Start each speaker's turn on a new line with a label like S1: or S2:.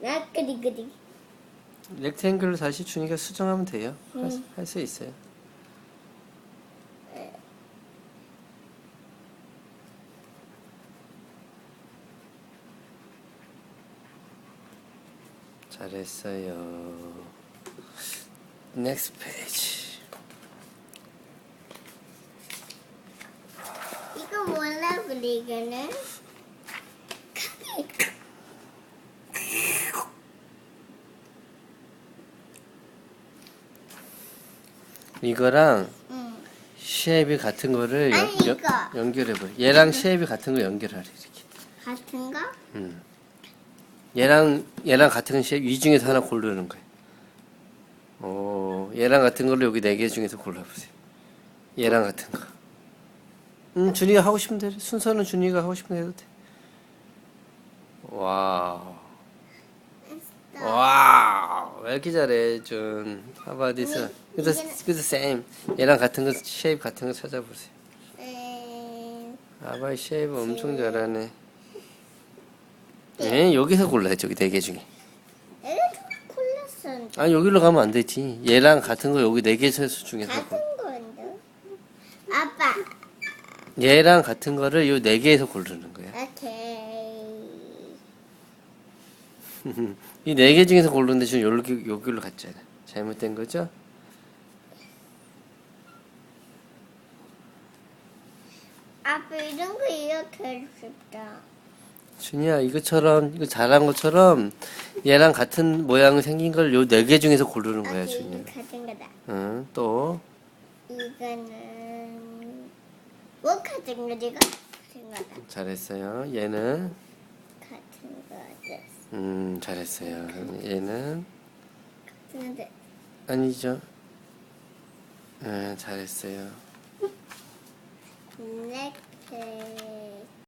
S1: 나그리그리
S2: 렉탱글로 다시 준이가 수정하면 돼요. 할수 있어요. 잘했어요. Next page.
S1: 이거 뭐라 그리기는?
S2: 이거랑
S1: 응.
S2: 쉐입이 같은 거를 연,
S1: 아니,
S2: 연,
S1: 이거.
S2: 연결해봐. 얘랑 쉐입이 같은 거 연결하래 이렇게.
S1: 같은 거?
S2: 음. 얘랑 얘랑 같은 쉐입 이 중에서 하나 고르는 거예요. 오, 얘랑 같은 걸로 여기 네 개 중에서 골라보세요. 얘랑 같은 거. 음, 준이가 하고 싶은 대로 순서는 준이가 하고 싶은 대로 돼. 와우. 와우. 왜 이렇게 잘해, 준.
S1: 이게는-
S2: 그래도 same. 얘랑 같은 거 쉐입 같은 거 찾아보세요.
S1: 에...
S2: 아바이 쉐입 엄청 잘하네. 예, 여기서 골라요, 저기 네 개 중에.
S1: 내가 콜렸어.
S2: 아, 여기로 가면 안 되지. 얘랑 같은 거 여기 네개 세수 중에서. 골-
S1: 같은 건데. 아빠.
S2: 얘랑 같은 거를 요 네 개에서 고르는 거야.
S1: 오케이.
S2: 이 네 개 중에서 고르는데 지금 여기, 여기로 갔잖아. 잘못된 거죠?
S1: 아빠 이런 거 이렇게 하고 싶다.
S2: 준이야, 이것처럼, 이거 잘한 것처럼 얘랑 같은 모양 생긴 걸 요 네 개 중에서 고르는 거야, 준이야.
S1: 이거 같은 거다.
S2: 응, 또.
S1: 이거는 뭐 같은 거지가 같은 거다.
S2: 잘했어요. 얘는,
S1: 같은 거다.
S2: 음, 잘했어요. 얘는,
S1: 거다.
S2: 아니죠. 응, 잘했어요.
S1: 넥타이.